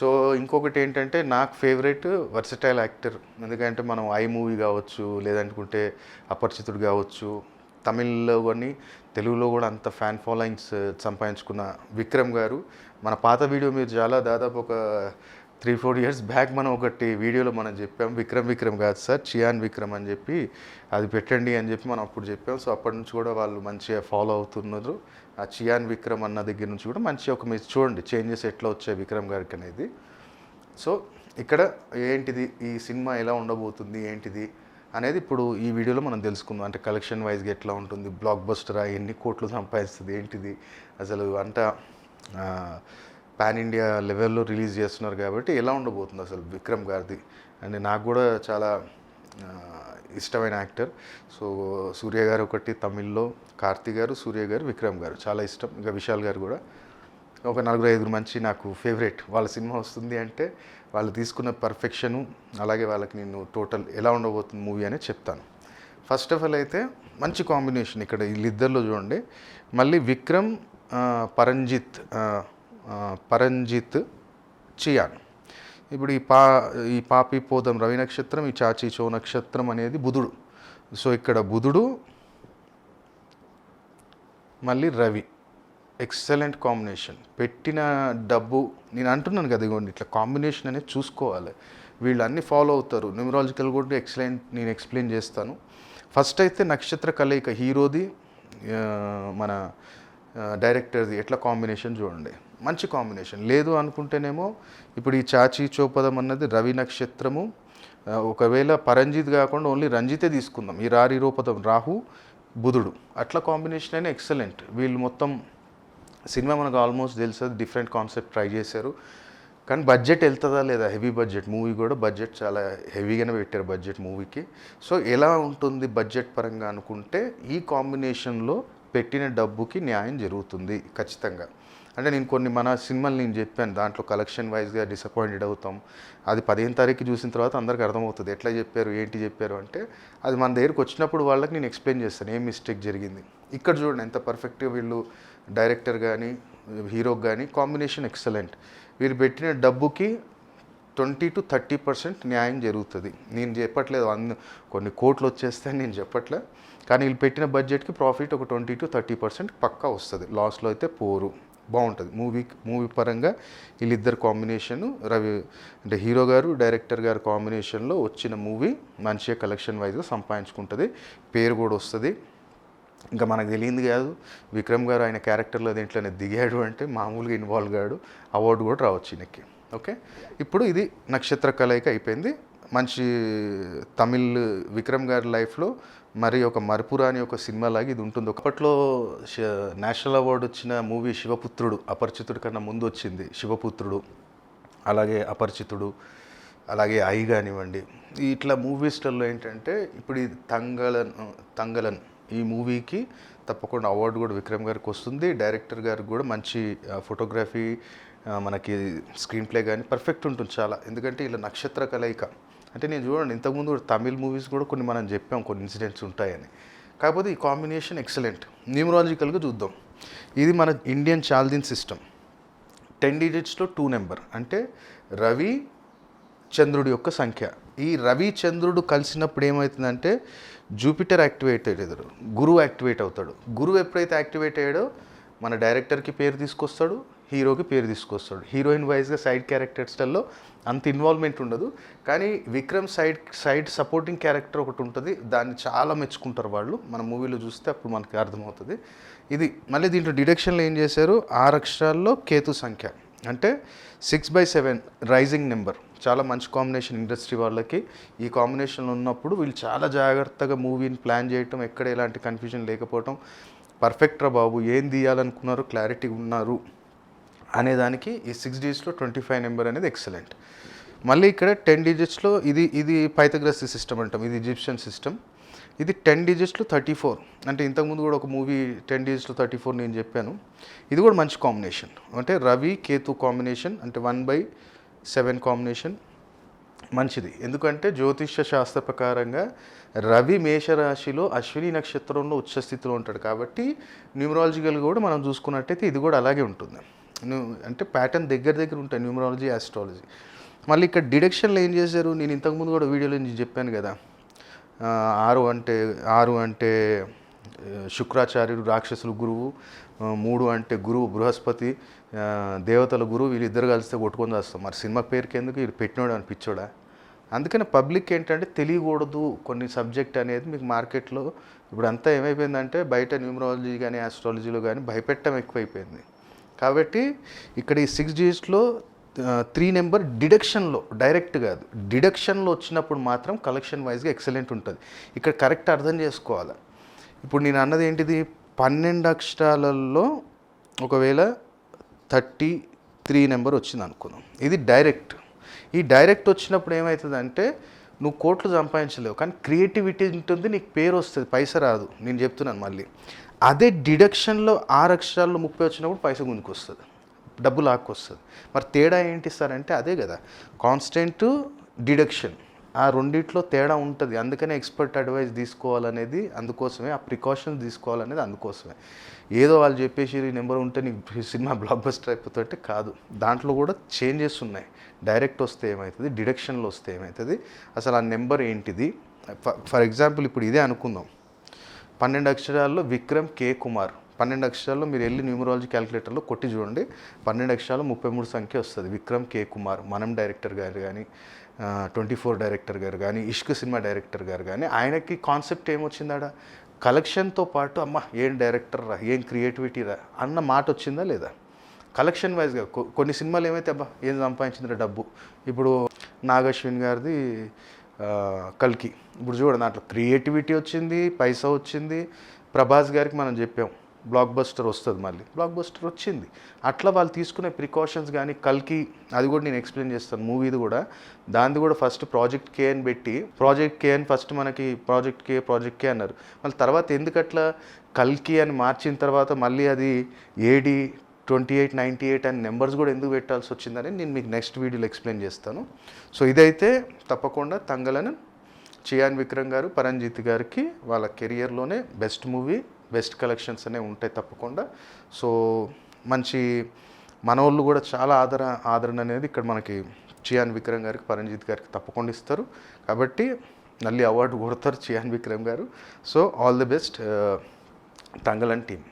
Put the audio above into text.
So ఇంకొకటి ఏంటంటే నాకు ఫేవరెట్ వర్సటైల్ యాక్టర్ ఎందుకంటే మనం ఐ మూవీ కావచ్చు లేదనుకుంటే అపరిచితుడు కావచ్చు తమిళ్ళో కానీ తెలుగులో కూడా అంత ఫ్యాన్ ఫాలోయింగ్స్ సంపాదించుకున్న విక్రమ్ గారు. మన పాత వీడియో మీరు చాలా దాదాపు ఒక త్రీ ఫోర్ ఇయర్స్ బ్యాక్ మనం ఒకటి వీడియోలో మనం చెప్పాం విక్రమ్ విక్రమ్ కాదు సార్ చియాన్ విక్రమ్ అని చెప్పి అది పెట్టండి అని చెప్పి మనం అప్పుడు చెప్పాం. సో అప్పటి నుంచి కూడా వాళ్ళు మంచిగా ఫాలో అవుతున్నారు. ఆ చియాన్ విక్రమ్ అన్న దగ్గర నుంచి కూడా మంచిగా ఒక మీరు చూడండి చేంజెస్ ఎట్లా వచ్చాయి విక్రమ్ గారికి అనేది. సో ఇక్కడ ఏంటిది ఈ సినిమా ఎలా ఉండబోతుంది ఏంటిది అనేది ఇప్పుడు ఈ వీడియోలో మనం తెలుసుకుందాం. అంటే కలెక్షన్ వైజ్గా ఎట్లా ఉంటుంది బ్లాక్ బస్టర్ ఎన్ని కోట్లు సంపాదిస్తుంది ఏంటిది అసలు అంట పాన్ ఇండియా లెవెల్లో రిలీజ్ చేస్తున్నారు కాబట్టి ఎలా ఉండబోతుంది అసలు విక్రమ్ గారిది? అండ్ నాకు కూడా చాలా ఇష్టమైన యాక్టర్. సో సూర్య గారు ఒకటి తమిళ్ళో కార్తీ గారు సూర్య గారు విక్రమ్ గారు. చాలా ఇష్టం. ఇంకా విశాల్ గారు కూడా. ఒక నలుగురు ఐదుగురు మంచి నాకు ఫేవరెట్. వాళ్ళ సినిమా వస్తుంది అంటే వాళ్ళు తీసుకున్న పర్ఫెక్షను అలాగే వాళ్ళకి నేను టోటల్ ఎలా ఉండబోతుంది మూవీ అనేది చెప్తాను. ఫస్ట్ ఆఫ్ ఆల్ అయితే మంచి కాంబినేషన్ ఇక్కడ వీళ్ళిద్దరిలో చూడండి. మళ్ళీ విక్రమ్ పరంజిత్ పరంజిత్ చియాన్. ఇప్పుడు ఈ పా ఈ పాపి పోదం రవి నక్షత్రం ఈ చాచి చో నక్షత్రం అనేది బుధుడు. సో ఇక్కడ బుధుడు మళ్ళీ రవి. ఎక్సలెంట్ కాంబినేషన్ పెట్టిన డబ్బు నేను అంటున్నాను కదా ఇదిగోండి ఇట్లా కాంబినేషన్ అనేది చూసుకోవాలి. వీళ్ళు అన్నీ ఫాలో అవుతారు. న్యూమరాలజికల్ కూడా ఎక్సలెంట్ నేను ఎక్స్ప్లెయిన్ చేస్తాను. ఫస్ట్ అయితే నక్షత్ర కలయిక హీరోది మన డైరెక్టర్ది ఎట్లా కాంబినేషన్ చూడండి. మంచి కాంబినేషన్. లేదు అనుకుంటేనేమో ఇప్పుడు ఈ చాచి చోపదం అన్నది రవి నక్షత్రము. ఒకవేళ పరంజిత్ కాకుండా ఓన్లీ రంజితే తీసుకుందాం. ఈ రారి రూపదం రాహు బుధుడు. అట్లా కాంబినేషన్ అయినా ఎక్సలెంట్. వీళ్ళు మొత్తం సినిమా మనకు ఆల్మోస్ట్ తెలుసు డిఫరెంట్ కాన్సెప్ట్ ట్రై చేశారు. కానీ బడ్జెట్ వెళ్తుందా లేదా? Heavy budget. మూవీ కూడా బడ్జెట్ చాలా హెవీగానే పెట్టారు బడ్జెట్ మూవీకి. సో ఎలా ఉంటుంది బడ్జెట్ పరంగా అనుకుంటే ఈ కాంబినేషన్లో పెట్టిన డబ్బుకి న్యాయం జరుగుతుంది ఖచ్చితంగా. అంటే నేను కొన్ని మన సినిమాలు నేను చెప్పాను దాంట్లో కలెక్షన్ వైజ్గా డిసప్పాయింటెడ్ అవుతాం. అది పదిహేను తారీఖు చూసిన తర్వాత అందరికి అర్థమవుతుంది ఎట్లా చెప్పారు ఏంటి చెప్పారు అంటే అది మన దగ్గరికి వచ్చినప్పుడు వాళ్ళకి నేను ఎక్స్ప్లెయిన్ చేస్తాను ఏం మిస్టేక్ జరిగింది. ఇక్కడ చూడండి ఎంత పర్ఫెక్ట్గా వీళ్ళు డైరెక్టర్ కానీ హీరోకి కానీ కాంబినేషన్ ఎక్సలెంట్ వీరు పెట్టిన డబ్బుకి ట్వంటీ టు థర్టీ పర్సెంట్ న్యాయం జరుగుతుంది. నేను చెప్పట్లేదు అన్ని కొన్ని కోట్లు వచ్చేస్తాయని నేను చెప్పట్లే కానీ వీళ్ళు పెట్టిన బడ్జెట్కి ప్రాఫిట్ ఒక ట్వంటీ టు థర్టీ పర్సెంట్ పక్కా వస్తుంది. లాస్లో అయితే పోరు. బాగుంటుంది. మూవీ మూవీ పరంగా వీళ్ళిద్దరు కాంబినేషన్ రవి అంటే హీరో గారు డైరెక్టర్ గారు కాంబినేషన్లో వచ్చిన మూవీ మంచిగా కలెక్షన్ వైజ్గా సంపాదించుకుంటుంది. పేరు కూడా వస్తుంది. ఇంకా మనకు తెలియదు కాదు విక్రమ్ గారు ఆయన క్యారెక్టర్లో దేంట్లోనే దిగాడు అంటే మామూలుగా ఇన్వాల్వ్ కాడు అవార్డు కూడా రావచ్చు ఈయనకి. ఓకే ఇప్పుడు ఇది నక్షత్ర కలయిక అయిపోయింది. మంచి తమిళ్ విక్రమ్ గారి లైఫ్లో మరి ఒక మరపురాని ఒక సినిమా లాగా ఇది ఉంటుంది. ఒకప్పట్లో నేషనల్ అవార్డు వచ్చిన మూవీ శివపుత్రుడు అపరిచితుడు కన్నా ముందు వచ్చింది శివపుత్రుడు అలాగే అపరిచితుడు అలాగే ఐ కానివ్వండి. ఇట్లా మూవీస్లలో ఏంటంటే ఇప్పుడు ఈ తంగళన్ తంగళన్ ఈ మూవీకి తప్పకుండా అవార్డు కూడా విక్రమ్ గారికి వస్తుంది. డైరెక్టర్ గారికి కూడా మంచి ఫోటోగ్రఫీ మనకి స్క్రీన్ ప్లే కానీ పర్ఫెక్ట్ ఉంటుంది చాలా. ఎందుకంటే ఇలా నక్షత్ర కలయిక అంటే నేను చూడండి ఇంతకుముందు కూడా తమిళ్ మూవీస్ కూడా కొన్ని మనం చెప్పాం కొన్ని ఇన్సిడెంట్స్ ఉంటాయని. కాకపోతే ఈ కాంబినేషన్ ఎక్సలెంట్. న్యూమరాలజికల్గా చూద్దాం. ఇది మన ఇండియన్ చాల్దిన్ సిస్టమ్. టెన్ డిజిట్స్లో టూ నెంబర్. అంటే రవి చంద్రుడి యొక్క సంఖ్య. ఈ రవి చంద్రుడు కలిసినప్పుడు ఏమవుతుందంటే జూపిటర్ యాక్టివేట్ అవుతాడు గురువు యాక్టివేట్ అవుతాడు. గురువు ఎప్పుడైతే యాక్టివేట్ అయ్యాడో మన డైరెక్టర్కి పేరు తీసుకొస్తాడు హీరోకి పేరు తీసుకొస్తాడు. హీరోయిన్ వైజ్గా సైడ్ క్యారెక్టర్స్లలో అంత ఇన్వాల్వ్మెంట్ ఉండదు. కానీ Vikram side side supporting character ఒకటి ఉంటుంది. దాన్ని చాలా మెచ్చుకుంటారు వాళ్ళు. మన మూవీలో చూస్తే అప్పుడు మనకి అర్థమవుతుంది. ఇది మళ్ళీ దీంట్లో డిడక్షన్లో ఏం చేశారు? ఆరు అక్షరాల్లో కేతు సంఖ్య. అంటే six by seven rising number. చాలా మంచి కాంబినేషన్ ఇండస్ట్రీ వాళ్ళకి. ఈ కాంబినేషన్లో ఉన్నప్పుడు వీళ్ళు చాలా జాగ్రత్తగా మూవీని ప్లాన్ చేయటం ఎక్కడ ఎలాంటి కన్ఫ్యూజన్ లేకపోవటం. పర్ఫెక్ట్ రా బాబు? ఏం తీయాలనుకున్నారు? క్లారిటీ ఉన్నారు. అనేదానికి ఈ సిక్స్ డిజిట్స్లో ట్వంటీ ఫైవ్ నెంబర్ అనేది ఎక్సలెంట్ మళ్ళీ ఇక్కడ టెన్ డిజిట్స్లో ఇది ఇది పైథగ్రస్ సిస్టమ్ అంటాం ఇది ఈజిప్షియన్ సిస్టమ్ ఇది టెన్ డిజిట్స్లో థర్టీ ఫోర్ అంటే ఇంతకుముందు కూడా ఒక మూవీ టెన్ డిజిట్స్లో థర్టీ ఫోర్ నేను చెప్పాను. ఇది కూడా మంచి కాంబినేషన్ అంటే రవి కేతు కాంబినేషన్ అంటే వన్ బై సెవెన్ కాంబినేషన్ మంచిది. ఎందుకంటే జ్యోతిష్య శాస్త్ర ప్రకారంగా రవి మేషరాశిలో అశ్విని నక్షత్రంలో ఉచ్చస్థితిలో ఉంటాడు. కాబట్టి న్యూమరాలజికల్ కూడా మనం చూసుకున్నట్టయితే ఇది కూడా అలాగే ఉంటుంది. అంటే ప్యాటర్న్ దగ్గర దగ్గర ఉంటాయి న్యూమరాలజీ ఆస్ట్రాలజీ మళ్ళీ ఇక్కడ డిడక్షన్లో ఏం చేశారు? నేను ఇంతకుముందు కూడా వీడియోలో నుంచి చెప్పాను కదా. ఆరు అంటే ఆరు అంటే శుక్రాచార్యుడు రాక్షసులు గురువు మూడు అంటే గురువు బృహస్పతి దేవతల గురువు వీళ్ళిద్దరు కలిస్తే కొట్టుకొని వస్తాం మరి సినిమా పేరుకి ఎందుకు వీళ్ళు పెట్టినోడు? అనిపించోడా అందుకని పబ్లిక్ ఏంటంటే తెలియకూడదు కొన్ని సబ్జెక్ట్ అనేది మీకు మార్కెట్లో ఇప్పుడు అంతా ఏమైపోయిందంటే బయట న్యూమరాలజీ కానీ ఆస్ట్రాలజీలో కానీ భయపెట్టడం ఎక్కువైపోయింది. కాబట్టి ఇక్కడ ఈ సిక్స్ డిజిట్స్లో త్రీ నెంబర్ డిడక్షన్లో డైరెక్ట్ కాదు. డిడక్షన్లో వచ్చినప్పుడు మాత్రం కలెక్షన్ వైజ్గా ఎక్సలెంట్ ఉంటుంది. ఇక్కడ కరెక్ట్ అర్థం చేసుకోవాలి? ఇప్పుడు నేను అన్నది ఏంటిది? పన్నెండు అక్షరాలలో ఒకవేళ థర్టీ త్రీ నెంబర్ వచ్చింది అనుకుందాం. ఇది డైరెక్ట్ ఈ డైరెక్ట్ వచ్చినప్పుడు ఏమవుతుందంటే నువ్వు కోట్లు సంపాదించలేవు కానీ క్రియేటివిటీ ఉంటుంది నీకు పేరు వస్తుంది పైస రాదు. నేను చెప్తున్నాను మళ్ళీ. అదే డిడక్షన్లో ఆరు అక్షరాల్లో ముప్పై వచ్చినప్పుడు పైస గునికి వస్తుంది డబ్బు లాక్కొస్తుంది. మరి తేడా ఏంటి సార్ అంటే అదే కదా కాన్స్టెంట్ డిడక్షన్. ఆ రెండిట్లో తేడా ఉంటుంది. అందుకనే ఎక్స్పర్ట్ అడ్వైస్ తీసుకోవాలనేది అందుకోసమే ఆ ప్రికాషన్స్ తీసుకోవాలనేది అందుకోసమే. ఏదో వాళ్ళు చెప్పేసి ఈ నెంబర్ ఉంటే నీకు సినిమా బ్లాక్ బస్టర్ అయిపోతుంటే కాదు. దాంట్లో కూడా చేంజెస్ ఉన్నాయి. డైరెక్ట్ వస్తే ఏమవుతుంది డిడక్షన్లో వస్తే ఏమవుతుంది అసలు ఆ నెంబర్ ఏంటిది? ఫర్ ఎగ్జాంపుల్ ఇప్పుడు ఇదే అనుకుందాం. పన్నెండు అక్షరాల్లో విక్రమ్ కే కుమార్. పన్నెండు అక్షరాల్లో మీరు వెళ్ళి న్యూమరాలజీ క్యాలిక్యులేటర్లో కొట్టి చూడండి. పన్నెండు అక్షరాలు ముప్పై మూడు సంఖ్య వస్తుంది. విక్రమ్ కే కుమార్ మనం డైరెక్టర్ గారు కానీ ట్వంటీ ఫోర్ డైరెక్టర్ గారు కానీ ఇష్క్ సినిమా డైరెక్టర్ గారు కానీ ఆయనకి కాన్సెప్ట్ ఏమొచ్చిందాడ? కలెక్షన్తో పాటు అమ్మ ఏం డైరెక్టర్ రా ఏం క్రియేటివిటీ రా అన్న మాట వచ్చిందా లేదా? కలెక్షన్ వైజ్గా కొన్ని సినిమాలు ఏమైతే అబ్బా ఏం సంపాదించిందిరా డబ్బు? ఇప్పుడు నాగశ్విన్ గారిది కల్కి. ఇప్పుడు చూడండి దాంట్లో క్రియేటివిటీ వచ్చింది పైసా వచ్చింది. ప్రభాస్ గారికి మనం చెప్పాం బ్లాక్ బస్టర్ వస్తుంది మళ్ళీ. బ్లాక్ బస్టర్ వచ్చింది. అట్లా వాళ్ళు తీసుకునే ప్రికాషన్స్ కానీ కల్కి అది కూడా నేను ఎక్స్ప్లెయిన్ చేస్తాను మూవీది కూడా. దానిది కూడా ఫస్ట్ ప్రాజెక్ట్ కే అని పెట్టి ప్రాజెక్ట్ కే అని ఫస్ట్ మనకి ప్రాజెక్ట్ కే ప్రాజెక్ట్ కే అన్నారు. మళ్ళీ తర్వాత ఎందుకట్లా కల్కి అని మార్చిన తర్వాత మళ్ళీ అది AD twenty eight ninety eight and numbers కూడా ఎందుకు పెట్టాల్సి వచ్చిందని నేను మీకు నెక్స్ట్ వీడియోలో ఎక్స్ప్లెయిన్ చేస్తాను. సో ఇదైతే తప్పకుండా తంగలను చియాన్ విక్రమ్ గారు పరంజిత్ గారికి వాళ్ళ కెరియర్లోనే బెస్ట్ మూవీ బెస్ట్ కలెక్షన్స్ అనేవి ఉంటాయి తప్పకుండా. సో మంచి మనోళ్ళు కూడా చాలా ఆదర ఆదరణ అనేది ఇక్కడ మనకి చియాన్ విక్రమ్ గారికి పరంజిత్ గారికి తప్పకుండా ఇస్తారు. కాబట్టి మళ్ళీ అవార్డు కొడతారు చియాన్ విక్రమ్ గారు. So all the best Thangalaan team